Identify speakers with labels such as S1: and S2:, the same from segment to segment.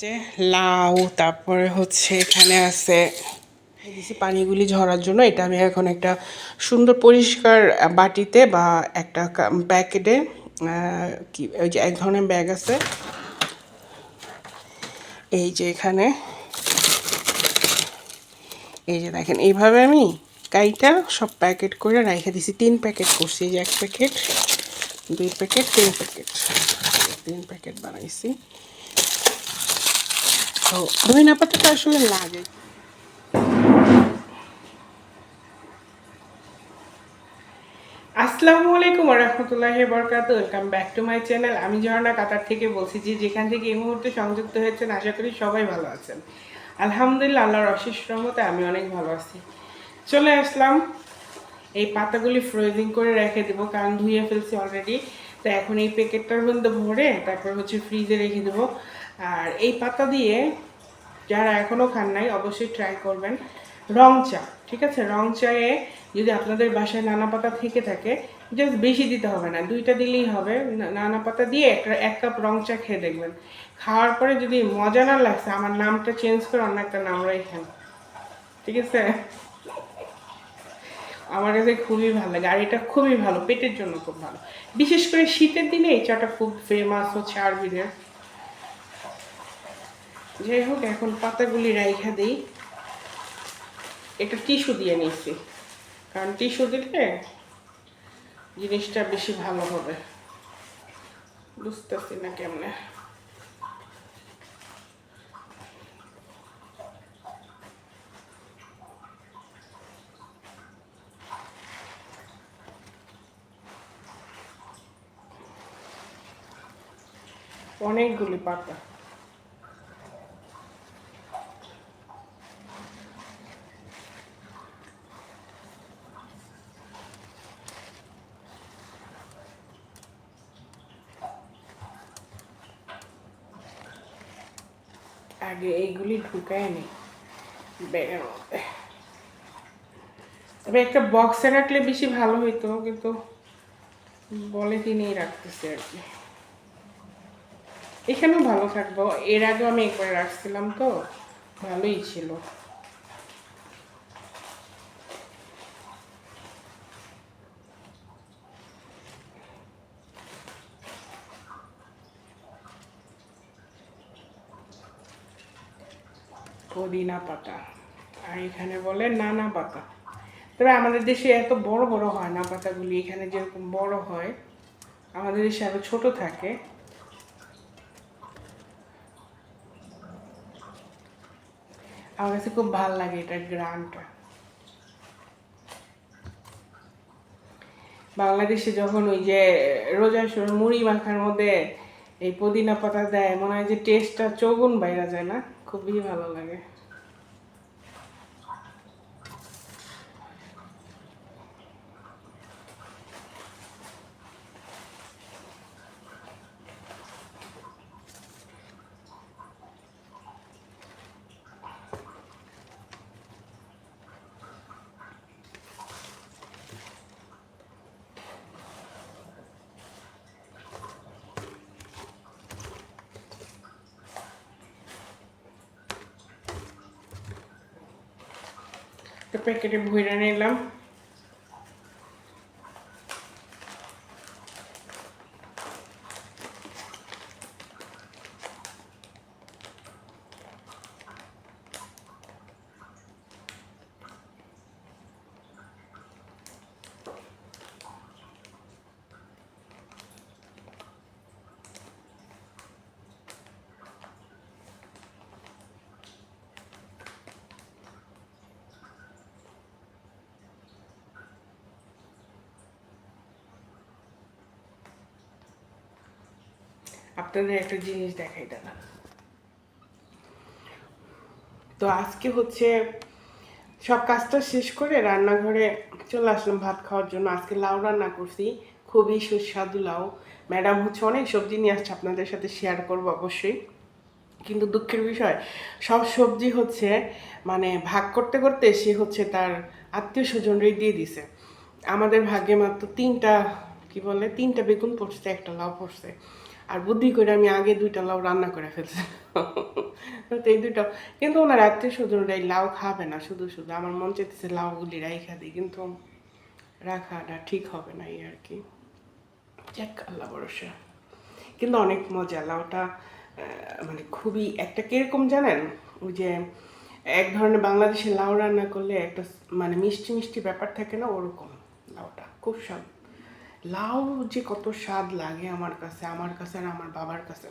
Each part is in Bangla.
S1: যে লাউ, তারপরে হচ্ছে এখানে আছে পানিগুলি ঝরার জন্য, এটা আমি এখন একটা সুন্দর পরিষ্কার বাটিতে বা একটা প্যাকেটে কি, ওই যে এক ধরনের ব্যাগ আছে। এই যে এখানে, এই যে দেখেন, এইভাবে আমি কাইটা সব প্যাকেট করে রেখে দিছি। তিন প্যাকেট করছি, এই যে এক প্যাকেট, দুই প্যাকেট, তিন প্যাকেট তিন প্যাকেট বানাইছি। তো ধনিয়া পাতাটা আসলে লাগে। আসসালামু আলাইকুম রহমতুল্লাহ বরকাত welcome back to my channel আমি ঝর্ণা কাতার থেকে বলছি যে যেখান থেকে এই মুহূর্তে সংযুক্ত হয়েছেন, আশা করি সবাই ভালো আছেন। আলহামদুলিল্লাহ, আল্লাহর অশেষ রহমতে আমি অনেক ভালো আছি। চলে আসলাম। এই পাতাগুলি ফ্রোজিং করে রেখে দেবো, কারণ ধুয়ে ফেলছি অলরেডি তো এখন এই প্যাকেটটার মধ্যে ভরে তারপর হচ্ছে ফ্রিজে রেখে দেবো। আর এই পাতা দিয়ে যারা এখনও খান নাই, অবশ্যই ট্রাই করবেন। রং চা, ঠিক আছে? রং চায়ে যদি আপনাদের বাসায় নানা পাতা থেকে থাকে জাস্ট বেশি দিতে হবে না। দুইটা দিলেই হবে। নানা পাতা দিয়ে একটা, এক কাপ রং চা খেয়ে দেখবেন। খাওয়ার পরে যদি মজা না লাগছে, আমার নামটা চেঞ্জ করে অন্য একটা নাম রাখেন। ঠিক আছে? আমার কাছে খুবই ভালো লাগে। আর এটা খুবই ভালো, পেটের জন্য খুব ভালো। বিশেষ করে শীতের দিনে এই চাটা খুব ফেমাস হচ্ছে আরবিদের যাই হোক, এখন পাতাগুলি রাইখা দিই। একটা টিস্যু দিয়ে নিচ্ছি কারণ টিস্যু দিলে জিনিসটা বেশি ভালো হবে। বুঝতেছি না কেমনে। অনেকগুলি পাতা। আগে এইগুলি ঢুকায় নি। ব্যাগের মধ্যে। তবে একটা বক্সে রাখলে বেশি ভালো হইতো, কিন্তু বলে কিনেই রাখতেছে আর কি। এখানেও ভালো থাকব। এর আগেও আমি একবার রাখছিলাম তো, ভালোই ছিল। পুদিনা পাতা। আর এখানে বলে নানা পাতা। তবে আমাদের দেশে এত বড় বড় হয় না পাতাগুলি, এখানে যেরকম বড় হয়, আমাদের দেশে আরও ছোট থাকে। আমার কাছে খুব ভালো লাগে এটার গ্রানটা। বাংলাদেশে যখন ওই যে রোজার সময় মুড়ি মাখার মধ্যে এই পুদিনা পাতা দেয়, মনে হয় যে টেস্টটা চৌগুন বাইরা যায় না? খুবই ভালো লাগে। একটা প্যাকেটে ভইরা নিলাম। আপনাদের একটা জিনিস দেখাই দাদা। তো আজকে হচ্ছে সব কাজটা শেষ করে রান্নাঘরে চলে আসলাম ভাত খাওয়ার জন্য। আজকে লাউ রান্না করছি, খুবই সুস্বাদু লাউ। ম্যাডাম হচ্ছে অনেক সবজি নিয়ে আসছে, আপনাদের সাথে শেয়ার করব অবশ্যই। কিন্তু দুঃখের বিষয়, সব সবজি হচ্ছে মানে ভাগ করতে করতে সে হচ্ছে তার আত্মীয় স্বজনরাই দিয়ে দিছে। আমাদের ভাগ্যে মাত্র তিনটা, কি বলে, তিনটা বেগুন পড়ছে, একটা লাউ পড়ছে। আর বুদ্ধি করে আমি আগে দুইটা লাউ রান্না করে ফেলছি। তো এই দুটো কিন্তু ওনার আত্মীয় স্বজনরা এই লাউ খাবে না, শুধু শুধু। আমার মন চাইতেছে লাউগুলি রাইখা দিই, কিন্তু রাখাটা ঠিক হবে না এই আর কি। যাক, আল্লাহ ভরসা। কিন্তু অনেক মজা, লাউটা মানে খুবই একটা কীরকম জানেন? ওই যে এক ধরনের বাংলাদেশে লাউ রান্না করলে একটা মানে মিষ্টি মিষ্টি ব্যাপার থাকে না, ওরকম লাউটা। খুব স্বাদ লাউ যে কত স্বাদ লাগে আমার কাছে আমার কাছে আর আমার বাবার কাছে।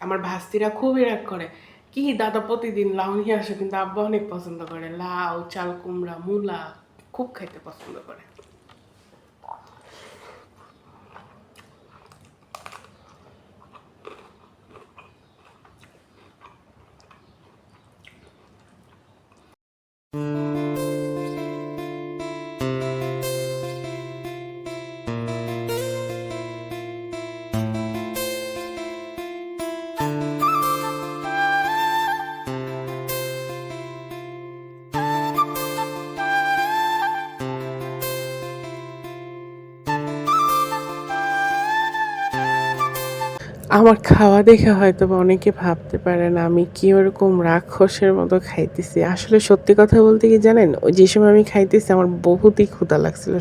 S1: আমার ভাস্তিরা খুব রাগ করে, কি দাদা প্রতিদিন লাউ নিয়ে আসে? কিন্তু আব্বা অনেক পছন্দ করে। লাউ, চাল কুমড়া, মূলা খুব খাইতে পছন্দ করে। আমার খাওয়া দেখে হয়তো বা অনেকে ভাবতে পারেন আমি কি ওরকম রাক্ষসের মতো খাইতেছি। আসলে সত্যি কথা বলতে কি জানেন? ওই যে সময় আমি খাইতেছি, আমার বহুতই ক্ষুধা লাগছিল।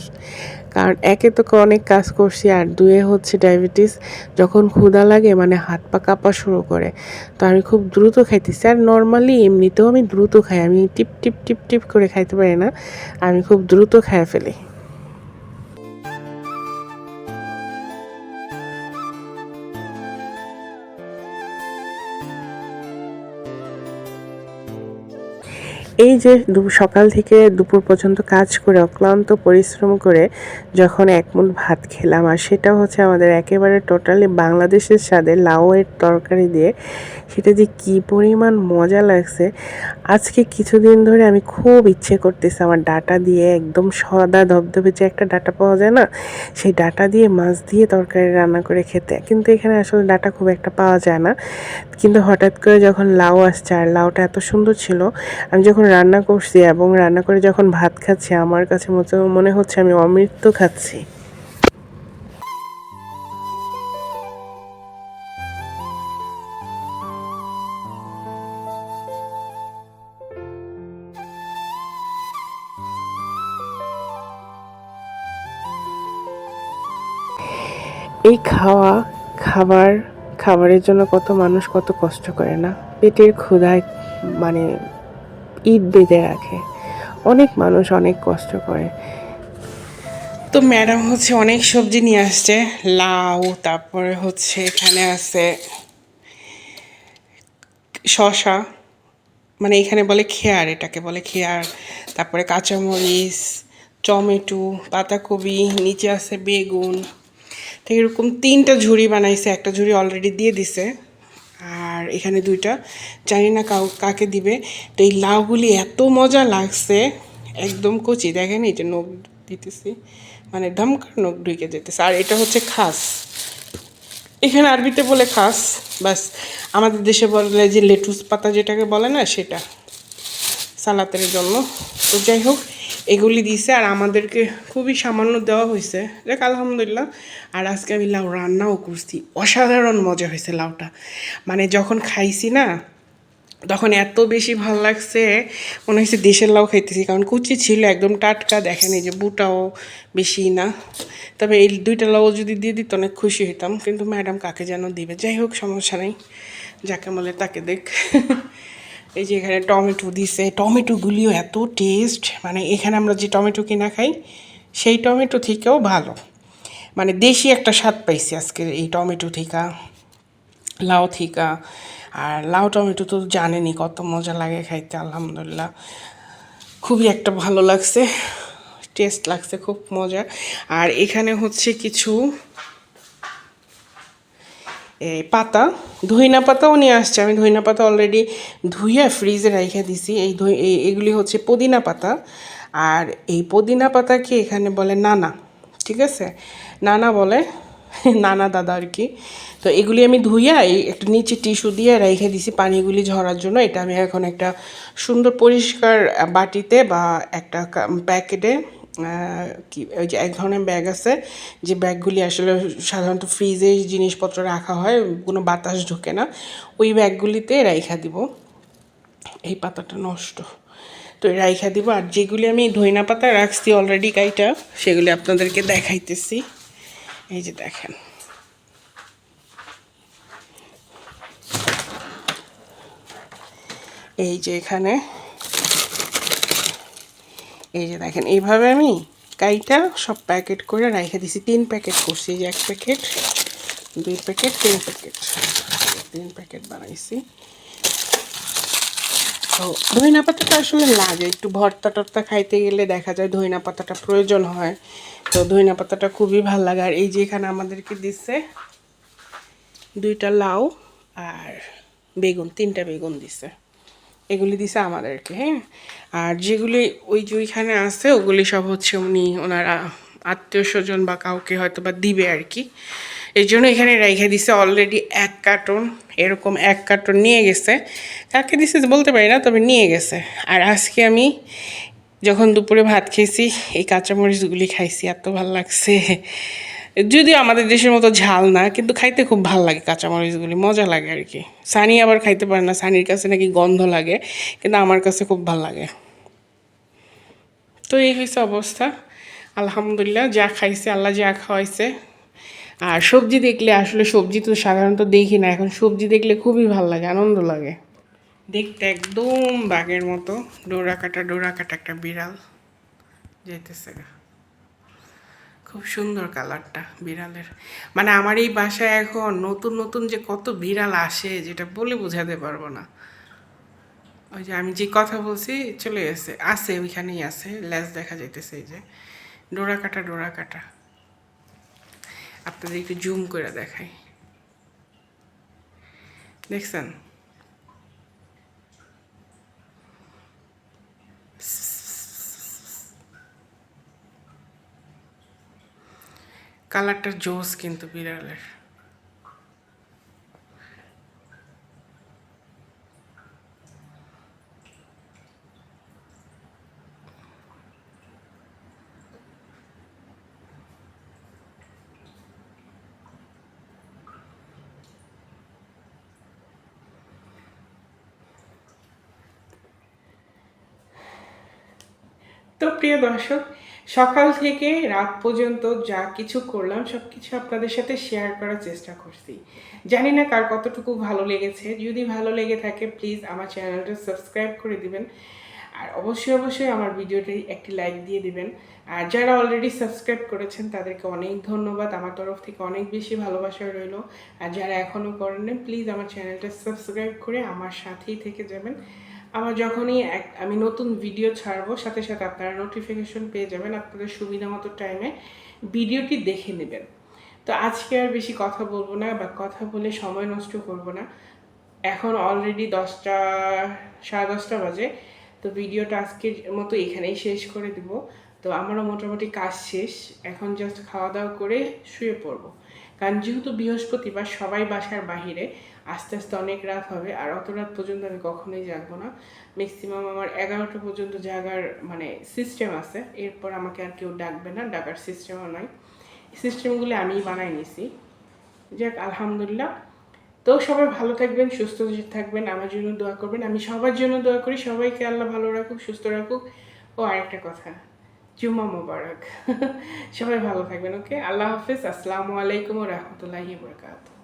S1: কারণ একে তো অনেক কাজ করছি, আর দুয়ে হচ্ছে ডায়াবেটিস। যখন ক্ষুধা লাগে মানে হাত পা কাঁপা শুরু করে। তো আমি খুব দ্রুত খাইতেছি, আর নর্মালি এমনিতেও আমি দ্রুত খাই। আমি টিপ টিপ টিপ টিপ করে খাইতে পারি না। আমি খুব দ্রুত খাই ফেলি। এই যে সকাল থেকে দুপুর পর্যন্ত কাজ করে, অক্লান্ত পরিশ্রম করে যখন এক মুঠ ভাত খেলাম, আর সেটা হচ্ছে আমাদের একেবারে টোটালি বাংলাদেশের স্বাদে লাউয়ের তরকারি দিয়ে, সেটা যে কি পরিমাণ মজা লাগছে। আজকে কিছুদিন ধরে আমি খুব ইচ্ছে করতেছি আমার ডাটা দিয়ে একদম সদা ধবধবে যে একটা ডাটা পাওয়া যায় না, সেই ডাটা দিয়ে মাছ দিয়ে তরকারি রান্না করে খেতে। কিন্তু এখানে আসলে ডাটা খুব একটা পাওয়া যায় না। কিন্তু হঠাৎ করে যখন লাউ আসছে, আর লাউটা এত সুন্দর ছিল, আমি যখন রান্না করছি এবং রান্না করে যখন ভাত খাচ্ছি, আমার কাছে মনে হচ্ছে আমি অমৃত খাচ্ছি। এই খাওয়া, খাবার, খাবারের জন্য কত মানুষ কত কষ্ট করে না? পেটের ক্ষুধায় মানে ঈদ বেঁধে রাখে। অনেক মানুষ অনেক কষ্ট করে। তো ম্যাডাম হচ্ছে অনেক সবজি নিয়ে আসছে। লাউ, তারপরে হচ্ছে এখানে আছে শশা মানে এখানে বলে খেয়ার, এটাকে বলে খেয়ার। তারপরে কাঁচামরিচ, টমেটো, পাতাকপি, নিচে আছে বেগুন। তো এরকম তিনটা ঝুড়ি বানাইছে। একটা ঝুড়ি অলরেডি দিয়ে দিছে। আর এখানে দুইটা। জানি না কাউ, কাকে দিবে। তো এই লাউগুলি এত মজা লাগছে। একদম কচি। দেখেন এই যে নখ দিতেছি। মানে ধমকার নখ ঢুকে যেতেছে। আর এটা হচ্ছে খাস। এখানে আরবিতে বলে খাস। বাস আমাদের দেশে বলে যে লেটুস পাতা যেটাকে বলে না, সেটা। সালাতের জন্য। তো যাই হোক এগুলি দিছে আর আমাদেরকে খুবই সামান্য দেওয়া হয়েছে দেখ আলহামদুলিল্লাহ। আর আজকে আমি লাউ রান্নাও করছি। অসাধারণ মজা হয়েছে লাউটা। মানে যখন খাইছি না, তখন এত বেশি ভালো লাগছে, মনে হয়েছে দেশের লাউ খাইতেছি। কারণ কুচি ছিল একদম টাটকা, দেখেন এই যে বুটাও বেশি না। তবে এই দুইটা লাউ যদি দিয়ে দিত, অনেক খুশি হইতাম। কিন্তু ম্যাডাম কাকে যেন দিবে? যাই হোক, সমস্যা নেই। যাকে বলে তাকে দেখ। এই যে এখানে টমেটো দিছে, টমেটোগুলিও এত টেস্ট মানে এখানে আমরা যে টমেটো কিনা খাই, সেই টমেটো থেকেও ভালো। মানে দেশি একটা স্বাদ পাইছি আজকে এই টমেটো থেকে, লাউ থিকা। আর লাউ টমেটো তো জানেনই কত মজা লাগে খাইতে, আলহামদুলিল্লাহ। খুবই একটা ভালো লাগছে টেস্ট লাগছে, খুব মজা। আর এখানে হচ্ছে কিছু পাতা, ধইনা পাতাও নিয়ে আসছে। আমি ধইনা পাতা অলরেডি ধুইয়া ফ্রিজে রেখে দিছি। এই এগুলি হচ্ছে পুদিনা পাতা। আর এই পুদিনা পাতাকে এখানে বলে নানা, ঠিক আছে? নানা বলে নানা দাদা আর কি। তো এগুলি আমি ধুইয়া এই একটা নিচে টিস্যু দিয়ে রেখে দিছি পানিগুলি ঝরার জন্য। এটা আমি এখন একটা সুন্দর পরিষ্কার বাটিতে বা একটা প্যাকেটে কি, ওই যে এক ধরনের ব্যাগ আছে, যে ব্যাগগুলি আসলে সাধারণত ফ্রিজে জিনিসপত্র রাখা হয়, কোনো বাতাস ঢোকে না, ওই ব্যাগগুলিতে রাইখা দিব। এই পাতাটা নষ্ট। তো রাইখা দিব, আর যেগুলি আমি ধইনা পাতা রাখছি অলরেডি কাইটা সেগুলি আপনাদেরকে দেখাইতেছি। এই যে দেখেন। এই যে এখানে এই যে দেখেন, এইভাবে আমি কাইটা সব প্যাকেট করে রেখে দিছি। তিন প্যাকেট করছি যে এক প্যাকেট, দুই প্যাকেট, তিন প্যাকেট। তিন প্যাকেট বানাইছি। তো ধইনা পাতাটা আসলে লাগে, একটু ভর্তা টর্তা খাইতে গেলে দেখা যায় ধইনা পাতাটা প্রয়োজন হয়। তো ধইনা পাতাটা খুবই ভালো লাগে। আর এই যে এখানে আমাদেরকে দিচ্ছে দুইটা লাউ আর বেগুন, তিনটা বেগুন দিছে এগুলি দিছে আমাদেরকে হ্যাঁ? আর যেগুলি ওই যে ওইখানে আছে, ওগুলি সব হচ্ছে উনি ওনারা আত্মীয় স্বজন বা কাউকে হয়তো বা দিবে আর কি। এই জন্য এখানে রেখে দিছে অলরেডি এক কার্টন, এরকম এক কার্টন নিয়ে গেছে। কাকে দিছে বলতে পারি না, তবে নিয়ে গেছে। আর আজকে আমি যখন দুপুরে ভাত খেয়েছি, এই কাঁচামরিচগুলি খাইছি, এত ভালো লাগছে। যদিও আমাদের দেশের মতো ঝাল না, কিন্তু খাইতে খুব ভালো লাগে কাঁচামরিচগুলি, মজা লাগে আর কি। সানি আবার খাইতে পারে না, সানির কাছে নাকি গন্ধ লাগে, কিন্তু আমার কাছে খুব ভালো লাগে। তো এই হয়েছে অবস্থা। আলহামদুলিল্লাহ, যা খাইছে, আল্লাহ যা খাওয়াইছে। আর সবজি দেখলে, আসলে সবজি তো সাধারণত দেখি না, এখন সবজি দেখলে খুবই ভালো লাগে, আনন্দ লাগে। দেখতে একদম বাঘের মতো, ডোরা কাটা ডোরা কাটা একটা বিড়াল। যেতেছে গা। খুব সুন্দর কালারটা বিড়ালের। মানে আমার এই বাসায় এখন নতুন নতুন যে কত বিড়াল আসে যেটা বলে বোঝাতে পারব না। ওই যে আমি যে কথা বলছি চলে গেছে, আছে, ওইখানেই আছে লেজ দেখা যাইতেছে এই যে। ডোরা কাটা ডোরা কাটা। আপনাদের একটু জুম করে দেখাই। দেখছেন? কালারটা জোস কিন্তু বিড়ালের। তো প্রিয় দর্শক সকাল থেকে রাত পর্যন্ত যা কিছু করলাম সব কিছু আপনাদের সাথে শেয়ার করার চেষ্টা করছি। জানি না কার কতটুকু ভালো লেগেছে। যদি ভালো লেগে থাকে প্লিজ আমার চ্যানেলটা সাবস্ক্রাইব করে দিবেন। আর অবশ্যই অবশ্যই আমার ভিডিওটি একটি লাইক দিয়ে দিবেন। আর যারা অলরেডি সাবস্ক্রাইব করেছেন, তাদেরকে অনেক ধন্যবাদ। আমার তরফ থেকে অনেক বেশি ভালোবাসা রইল। আর যারা এখনও করেননি প্লিজ আমার চ্যানেলটা সাবস্ক্রাইব করে আমার সাথেই থেকে যাবেন। আমার যখনই এক, আমি নতুন ভিডিও ছাড়বো, সাথে সাথে আপনারা নোটিফিকেশন পেয়ে যাবেন আপনাদের সুবিধা মতো টাইমে ভিডিওটি দেখে নেবেন। তো আজকে আর বেশি কথা বলব না বা কথা বলে সময় নষ্ট করব না। এখন অলরেডি দশটা, সাড়ে দশটা বাজে, তো ভিডিওটা আজকের মতো এখানেই শেষ করে দিব। তো আমারও মোটামুটি কাজ শেষ, এখন জাস্ট খাওয়া দাওয়া করে শুয়ে পড়ব। কারণ যেহেতু বৃহস্পতিবার সবাই বাসার বাহিরে আস্তে আস্তে অনেক রাত হবে, আর অত রাত পর্যন্ত আমি কখনোই জাগবো না। ম্যাক্সিমাম আমার এগারোটা পর্যন্ত জাগার মানে সিস্টেম আছে, এরপর আমাকে আর কেউ ডাকবে না, ডাকার সিস্টেমও নাই। সিস্টেমগুলি আমিই বানাই নিছি। যাক, আলহামদুলিল্লাহ। তো সবাই ভালো থাকবেন, সুস্থ থাকবেন, আমার জন্য দোয়া করবেন। আমি সবার জন্য দোয়া করি, সবাইকে আল্লাহ ভালো রাখুক, সুস্থ রাখুক। ও, আরেকটা কথা জুমা মোবারক। সবাই ভালো থাকবেন, ওকে? আল্লাহ হাফিজ, আসসালামু আলাইকুম রহমতুল্লাহি বরকাত